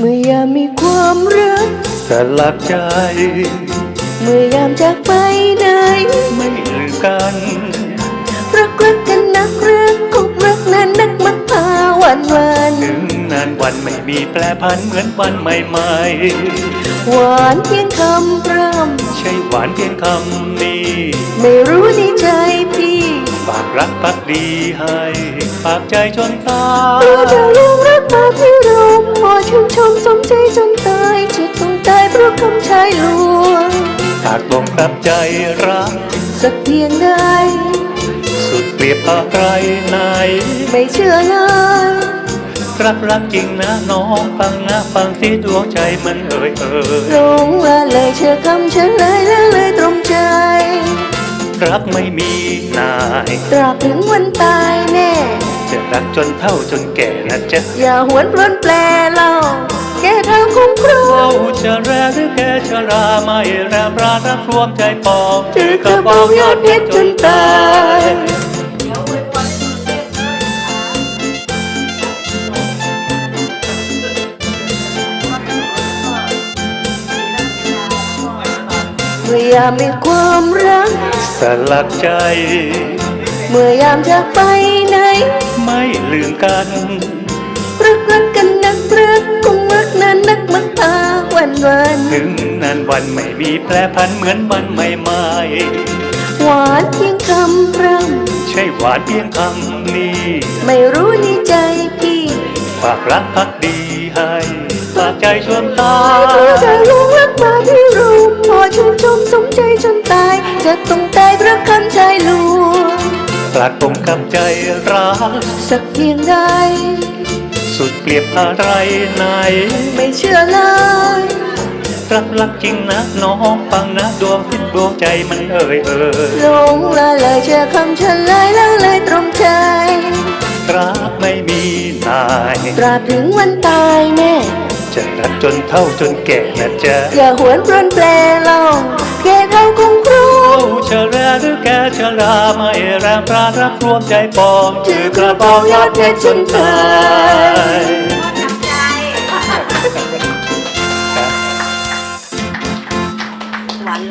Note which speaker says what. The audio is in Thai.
Speaker 1: เมื่อยามมีความรัก
Speaker 2: สลักใจ
Speaker 1: เมื่อยามจากไปไหน
Speaker 2: ไม่ลืมกัน
Speaker 1: รักรักกันนักรักคงรักนานนักมักพาวันวัน
Speaker 2: ถึงนานวันไม่มีแปรพันเหมือนวันใหม่
Speaker 1: หวานเพียงคำพร่
Speaker 2: ๆใช่หวานเพียงคำนี้ำ
Speaker 1: ไม่รู้ในใจพี่
Speaker 2: ฝากรักปักดีให้ฝากใจจนตา
Speaker 1: ตัวเธอยังรักมาพี่เราพอชื่นชม ตายเพราะคำชายลวง
Speaker 2: ฝากลงกลับใจรัก
Speaker 1: สักเพียงใด
Speaker 2: สุดเปรียบอะไรไหน
Speaker 1: ไม่เชื่อเลย
Speaker 2: รักรักจริงนะน้องฟังนะฟังสิดวงใจมันเอ่ยเอ่ย
Speaker 1: หลงละเลยเชื่อคำเฉลยแล้วเลยตรงใจ
Speaker 2: รักไม่มีนาย
Speaker 1: ตราบถึงวันตายแน่
Speaker 2: จะรักจนเท่าจนแก่นะจ๊ะ
Speaker 1: อย่าหวนพลนแปลเล่าแกทางคุ้มครอ
Speaker 2: เรา
Speaker 1: ง
Speaker 2: จะแร หรือแกชราไม่แรมรารักรวมใจปอง
Speaker 1: ถือกระป๋ายอดเพชรจนตายเมื่อยามมีความรัก
Speaker 2: สลักใจ
Speaker 1: เมื่อยามจากไปไหน
Speaker 2: ไม่ลืมกัน
Speaker 1: รักรักกันนักรัก
Speaker 2: นานวันไม่มีแปรพันเหมือนวันใหม่ใหม่
Speaker 1: หวานเพียงคำพร่
Speaker 2: ใช่หวานเพียงคำนี้ำ
Speaker 1: ไม่รู้ในใจพี่
Speaker 2: ฝากรักพักดีให้ฝากใจชวนตา
Speaker 1: ตัวเธอลงรักมาพี่รู้พอชื่นชมสมใจจนตาย จะต้องตายเพราะคำชายลวง
Speaker 2: ปลาดตรงกับใจรัก
Speaker 1: สักเพียงใด
Speaker 2: สุดเปรียบอะไรไหน
Speaker 1: ไม่เชื่อเลย
Speaker 2: รักรักจริงนะน้องฟังนะดวงคิดดวงใจมันเอ่ยเอ่ย
Speaker 1: หลงละเลยเชื่อคำเฉลยแล้วเลยตรงใจ
Speaker 2: รักไม่มีนาย
Speaker 1: ตราบถึงวันตายแน่
Speaker 2: จะรักจนเท่าจนแก่นะจ๊ะ
Speaker 1: อย่าหวนพลนแปลเล่าแกเท่าคงครู
Speaker 2: โอ้เชะแรหรือแกชราไม่แรมปรารักรวมใจปองถือกระเป๋ายอดเพชรจนตาย